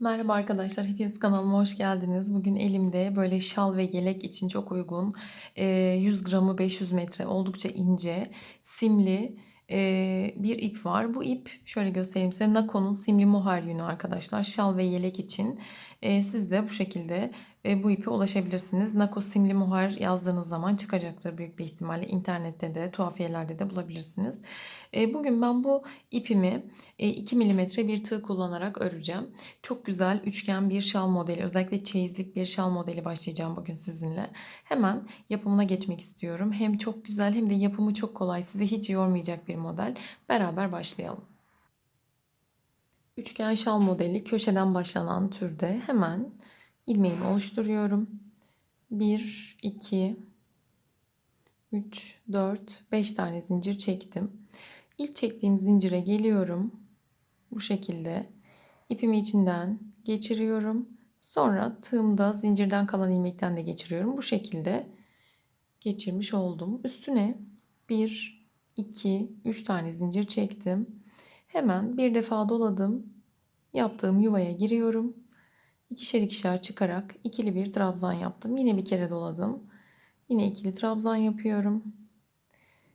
Merhaba arkadaşlar, hepiniz kanalıma hoş geldiniz. Bugün elimde böyle şal ve yelek için çok uygun e, 100 gramı 500 metre oldukça ince simli bir ip var. Bu ip şöyle göstereyim size Nako'nun simli mohair yünü arkadaşlar. Şal ve yelek için e, siz de bu şekilde e, bu ipe ulaşabilirsiniz. Nako simli mohair yazdığınız zaman çıkacaktır büyük bir ihtimalle. İnternette de tuhafiyelerde de bulabilirsiniz. E, bugün ben bu ipimi e, 2 mm bir tığ kullanarak öreceğim. Çok güzel üçgen bir şal modeli özellikle çeyizlik bir şal modeli başlayacağım bugün sizinle. Hemen yapımına geçmek istiyorum. Hem çok güzel hem de yapımı çok kolay sizi hiç yormayacak bir model. Beraber başlayalım. Üçgen şal modeli köşeden başlanan türde hemen ilmeğimi oluşturuyorum. 1, 2, 3, 4, 5 tane zincir çektim. İlk çektiğim zincire geliyorum. Bu şekilde ipimi içinden geçiriyorum. Sonra tığımda zincirden kalan ilmekten de geçiriyorum. Bu şekilde geçirmiş oldum. Üstüne 1, 2, 3 tane zincir çektim. Hemen bir defa doladım. Yaptığım yuvaya giriyorum. İkişer ikişer çıkarak ikili bir trabzan yaptım. Yine bir kere doladım. Yine ikili trabzan yapıyorum.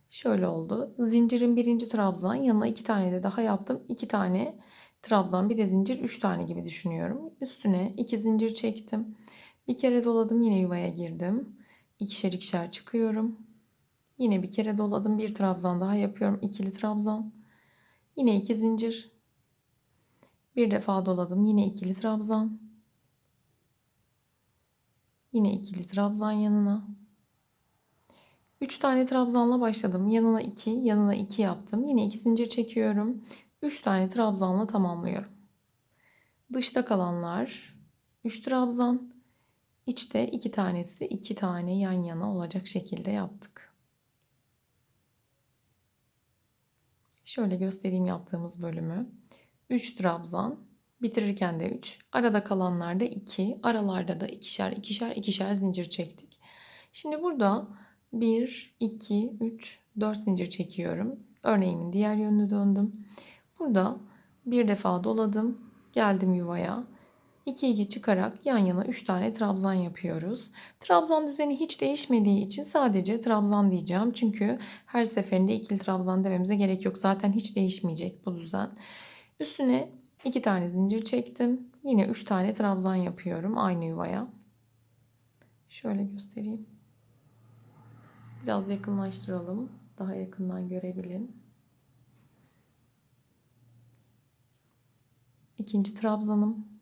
Şöyle oldu. Zincirin birinci trabzan yanına iki tane de daha yaptım. İki tane trabzan bir de zincir üç tane gibi düşünüyorum. Üstüne iki zincir çektim. Bir kere doladım yine yuvaya girdim. İkişer ikişer çıkıyorum. Yine bir kere doladım bir trabzan daha yapıyorum. ikili trabzan. Yine iki zincir. Bir defa doladım yine ikili trabzan. Yine ikili trabzan yanına. 3 tane trabzanla başladım. Yanına 2, yanına 2 yaptım. Yine 2 zincir çekiyorum. 3 tane trabzanla tamamlıyorum. Dışta kalanlar 3 trabzan. İçte 2 tanesi 2 tane yan yana olacak şekilde yaptık. Şöyle göstereyim yaptığımız bölümü. 3 trabzan, bitirirken de 3. Arada kalanlarda 2, aralarda da ikişer ikişer ikişer zincir çektik. Şimdi burada 1, 2, 3, 4 zincir çekiyorum. Örneğimin diğer yönünü döndüm. Burada bir defa doladım. Geldim yuvaya. 2 2 çıkarak yan yana 3 tane trabzan yapıyoruz. Trabzan düzeni hiç değişmediği için sadece trabzan diyeceğim. Çünkü her seferinde ikili trabzan dememize gerek yok. Zaten hiç değişmeyecek bu düzen. Üstüne 2 tane zincir çektim. Yine 3 tane trabzan yapıyorum aynı yuvaya. Şöyle göstereyim. Biraz yakınlaştıralım. Daha yakından görebilin. İkinci trabzanım.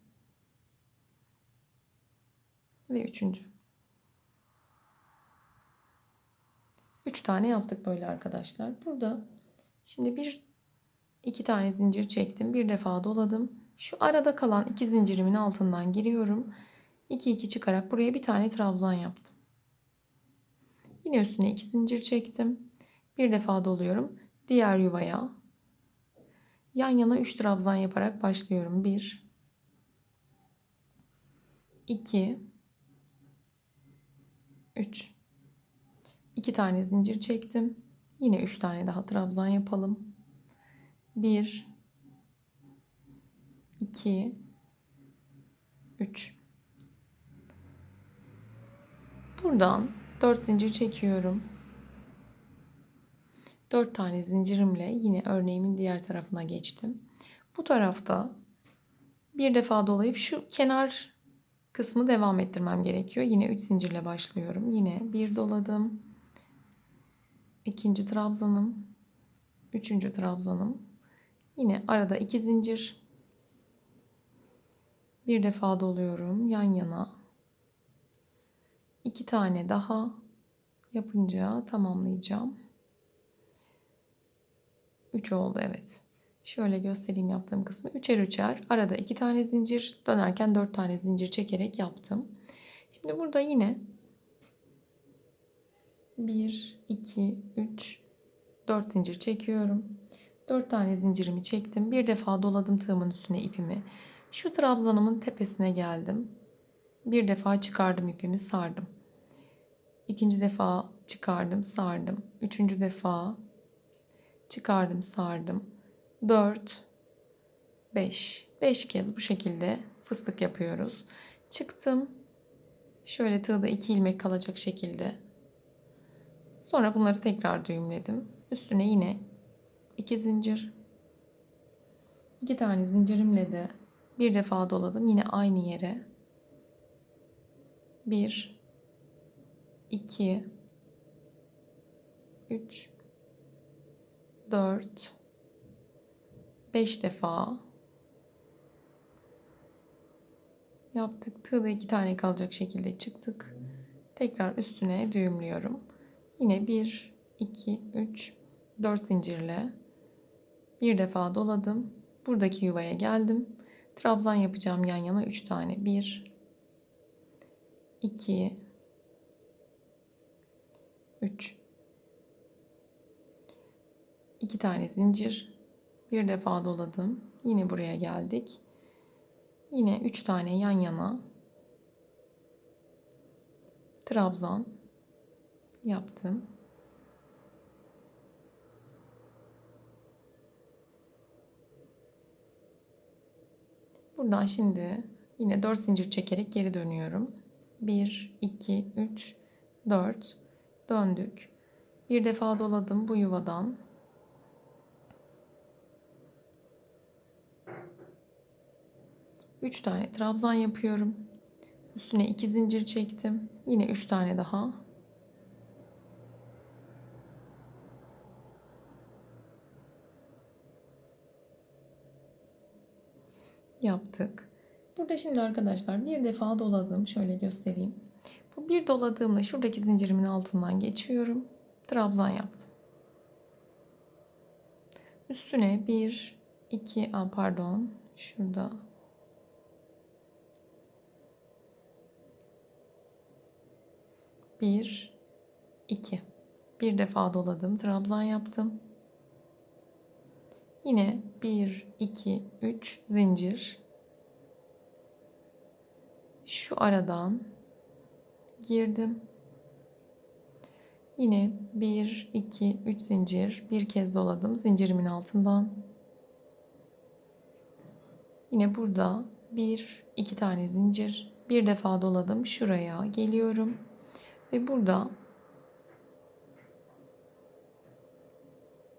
Ve üçüncü. Üç tane yaptık böyle arkadaşlar. Burada şimdi bir iki tane zincir çektim. Bir defa doladım. Şu arada kalan iki zincirimin altından giriyorum. 2 2 çıkarak buraya bir tane trabzan yaptım. Yine üstüne iki zincir çektim. Bir defa doluyorum. Diğer yuvaya yan yana 3 trabzan yaparak başlıyorum. 1 2 3 2 tane zincir çektim. Yine 3 tane daha trabzan yapalım. 1 2 3 Buradan 4 zincir çekiyorum. 4 tane zincirimle yine örneğimin diğer tarafına geçtim. Bu tarafta bir defa dolayıp şu kenar kısmı devam ettirmem gerekiyor. Yine 3 zincirle başlıyorum. Yine bir doladım. ikinci trabzanım. Üçüncü trabzanım. Yine arada iki zincir. Bir defa doluyorum. Yan yana iki tane daha yapınca tamamlayacağım. 3 oldu evet. Şöyle göstereyim yaptığım kısmı. Üçer üçer arada iki tane zincir dönerken dört tane zincir çekerek yaptım. Şimdi burada yine 1, 2, 3, 4 zincir çekiyorum. 4 tane zincirimi çektim. Bir defa doladım tığımın üstüne ipimi. Şu trabzanımın tepesine geldim. Bir defa çıkardım ipimi sardım. İkinci defa çıkardım sardım. Üçüncü defa çıkardım sardım. Dört, 5. 5 kez bu şekilde fıstık yapıyoruz. Çıktım. Şöyle tığda 2 ilmek kalacak şekilde. Sonra bunları tekrar düğümledim. Üstüne yine 2 zincir. 2 tane zincirimle de bir defa doladım yine aynı yere. 1 2 3 4 5 defa yaptık. Tığda iki tane kalacak şekilde çıktık. Tekrar üstüne düğümlüyorum. Yine 1 2 3 4 zincirle bir defa doladım. Buradaki yuvaya geldim. Trabzan yapacağım yan yana 3 tane. 1 2 3 2 tane zincir. Bir defa doladım. Yine buraya geldik. Yine 3 tane yan yana trabzan yaptım. Buradan şimdi yine 4 zincir çekerek geri dönüyorum. 1 2 3 4 döndük. Bir defa doladım bu yuvadan. Üç tane trabzan yapıyorum. Üstüne iki zincir çektim. Yine üç tane daha. Yaptık. Burada şimdi arkadaşlar bir defa doladım. Şöyle göstereyim. Bu bir doladığımda şuradaki zincirimin altından geçiyorum. Trabzan yaptım. Üstüne bir, iki, pardon, şurada bir, iki. Bir defa doladım, trabzan yaptım. Yine bir, iki, üç zincir. Şu aradan girdim. Yine 1, 2, 3 zincir. Bir kez doladım zincirimin altından. Yine burada 1, 2 tane zincir. Bir defa doladım. Şuraya geliyorum. Ve burada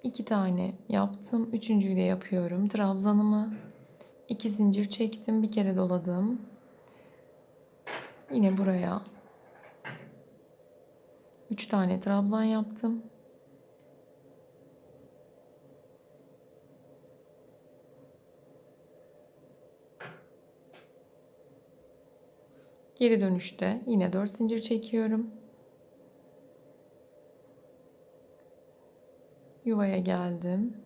iki tane yaptım. Üçüncüyü de yapıyorum. Trabzanımı iki zincir çektim. Bir kere doladım. Yine buraya 3 tane trabzan yaptım. Geri dönüşte yine 4 zincir çekiyorum. Yuvaya geldim.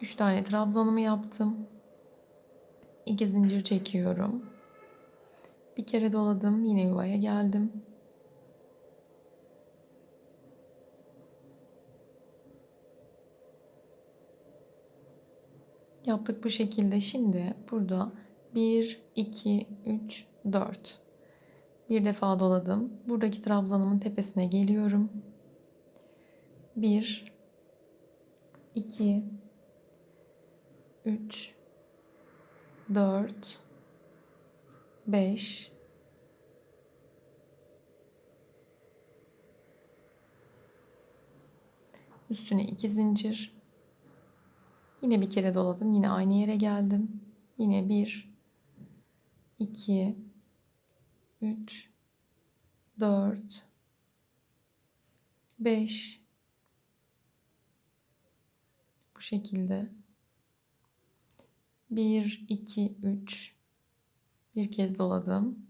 Üç tane trabzanımı yaptım. 2 zincir çekiyorum. Bir kere doladım. Yine yuvaya geldim. Yaptık bu şekilde. Şimdi burada 1, 2, 3, 4. Bir defa doladım. Buradaki trabzanımın tepesine geliyorum. 1, 2, 3, 4 5 Üstüne 2 zincir. Yine bir kere doladım. Yine aynı yere geldim. Yine 1 2 3 4 5 bu şekilde 1, 2, 3. Bir kez doladım.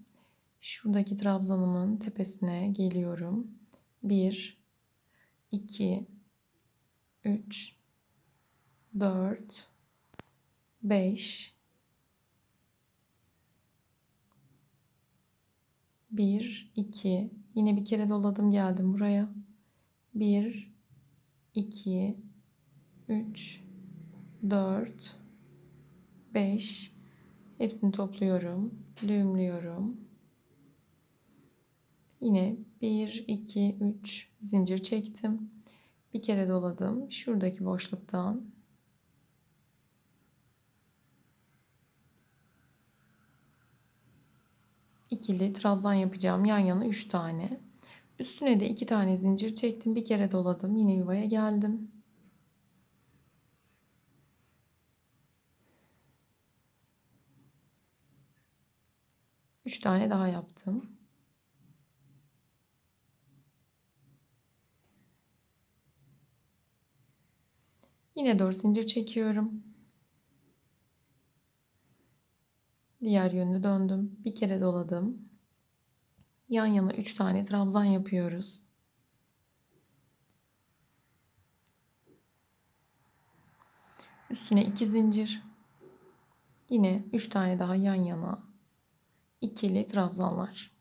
Şuradaki trabzanımın tepesine geliyorum. 1, 2, 3, 4, 5, 1, 2. Yine bir kere doladım geldim buraya. 1, 2, 3, 4, 5 hepsini topluyorum düğümlüyorum yine 1, 2, 3 zincir çektim. Bir kere doladım. Şuradaki boşluktan ikili trabzan yapacağım. Yan yana 3 tane. Üstüne de 2 tane zincir çektim. Bir kere doladım. Yine yuvaya geldim. Üç tane daha yaptım. Yine 4 zincir çekiyorum. Diğer yönünü döndüm. Bir kere doladım. Yan yana 3 tane trabzan yapıyoruz. Üstüne 2 zincir. Yine 3 tane daha yan yana ikili trabzanlar.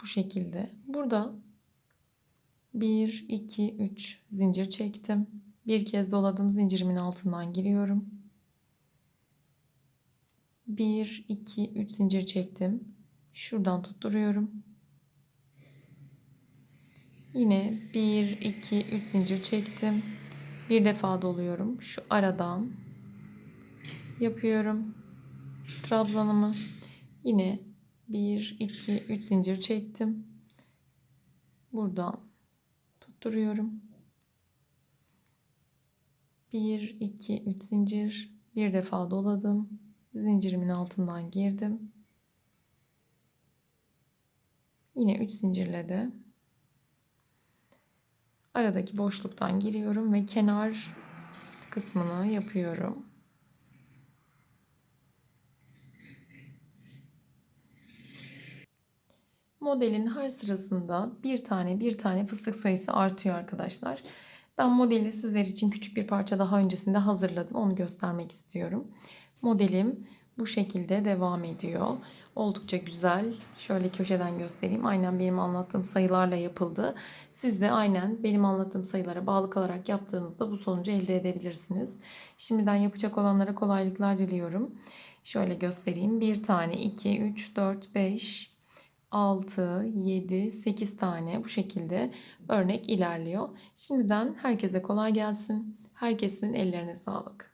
Bu şekilde. Burada 1, 2, 3 zincir çektim. Bir kez doladım. Zincirimin altından giriyorum. 1, 2, 3 zincir çektim. Şuradan tutturuyorum. Yine 1, 2, 3 zincir çektim. Bir defa doluyorum. Şu aradan yapıyorum. Trabzanımı. Yine 1, 2, 3 zincir çektim. Buradan tutturuyorum. 1, 2, 3 zincir. Bir defa doladım. Zincirimin altından girdim. Yine 3 zincirle de aradaki boşluktan giriyorum ve kenar kısmını yapıyorum. Modelin her sırasında bir tane bir tane fıstık sayısı artıyor arkadaşlar. Ben modeli sizler için küçük bir parça daha öncesinde hazırladım. Onu göstermek istiyorum. Modelim bu şekilde devam ediyor. Oldukça güzel. Şöyle köşeden göstereyim. Aynen benim anlattığım sayılarla yapıldı. Siz de aynen benim anlattığım sayılara bağlı kalarak yaptığınızda bu sonucu elde edebilirsiniz. Şimdiden yapacak olanlara kolaylıklar diliyorum. Şöyle göstereyim. Bir tane, 2, 3, 4, 5, 6, 7, 8 tane bu şekilde örnek ilerliyor. Şimdiden herkese kolay gelsin. Herkesin ellerine sağlık.